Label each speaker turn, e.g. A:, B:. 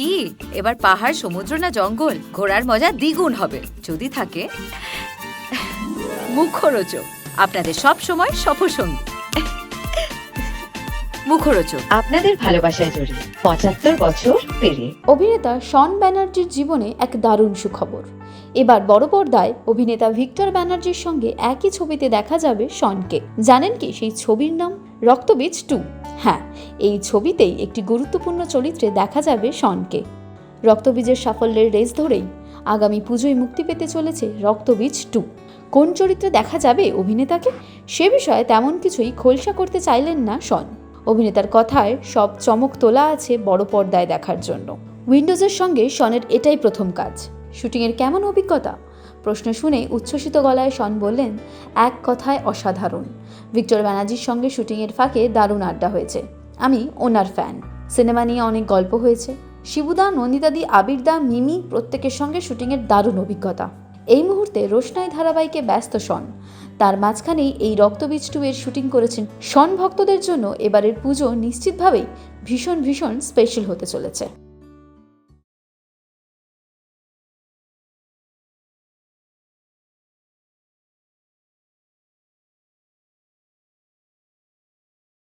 A: কি? এবার পাহাড় সমুদ্র না জঙ্গল? ঘোরার মজা দ্বিগুণ হবে। যদি থাকে মুখরোচক। আপনাদের সব সময় সফরসঙ্গী। মুখরোচক।
B: আপনাদের ভালোবাসায় জড়িয়ে পঁচাত্তর বছর পেরিয়ে।
C: অভিনেতা শন ব্যানার্জির জীবনে এক দারুণ সুখবর। এবার বড় পর্দায় অভিনেতা ভিক্টর ব্যানার্জির সঙ্গে একই ছবিতে দেখা যাবে শনকে। জানেন কি সেই ছবির নাম? রক্তবীজ টু। হ্যাঁ এই ছবিতেই একটি গুরুত্বপূর্ণ চরিত্রে দেখা যাবে শনকে। রক্তবীজের সাফল্যের রেস ধরেই আগামী পুজোয় মুক্তি পেতে চলেছে রক্তবীজ টু। কোন চরিত্রে দেখা যাবে অভিনেতাকে? সে বিষয়ে তেমন কিছুই খোলসা করতে চাইলেন না শন। অভিনেতার কথায় সব চমক তোলা আছে বড় পর্দায় দেখার জন্য। উইন্ডোজের সঙ্গে শনের এটাই প্রথম কাজ। শুটিংয়ের কেমন অভিজ্ঞতা? প্রশ্ন শুনে উচ্ছ্বসিত গলায় শন বললেন, এক কথায় অসাধারণ। ভিক্টর ব্যানার্জির সঙ্গে শুটিংয়ের ফাঁকে দারুণ আড্ডা হয়েছে। আমি ওনার ফ্যান। সিনেমা নিয়ে অনেক গল্প হয়েছে। শিবুদা নন্দিতাদি আবিরদা মিমি প্রত্যেকের সঙ্গে শুটিংয়ের দারুণ অভিজ্ঞতা। এই মুহূর্তে রোশনাই ধারাবাহিকে ব্যস্ত শন তার মাঝখানেই এই রক্তবীজ টু এর শুটিং করেছেন শন ভক্তদের জন্য এবারের পুজো নিশ্চিতভাবেই ভীষণ ভীষণ স্পেশাল হতে চলেছে।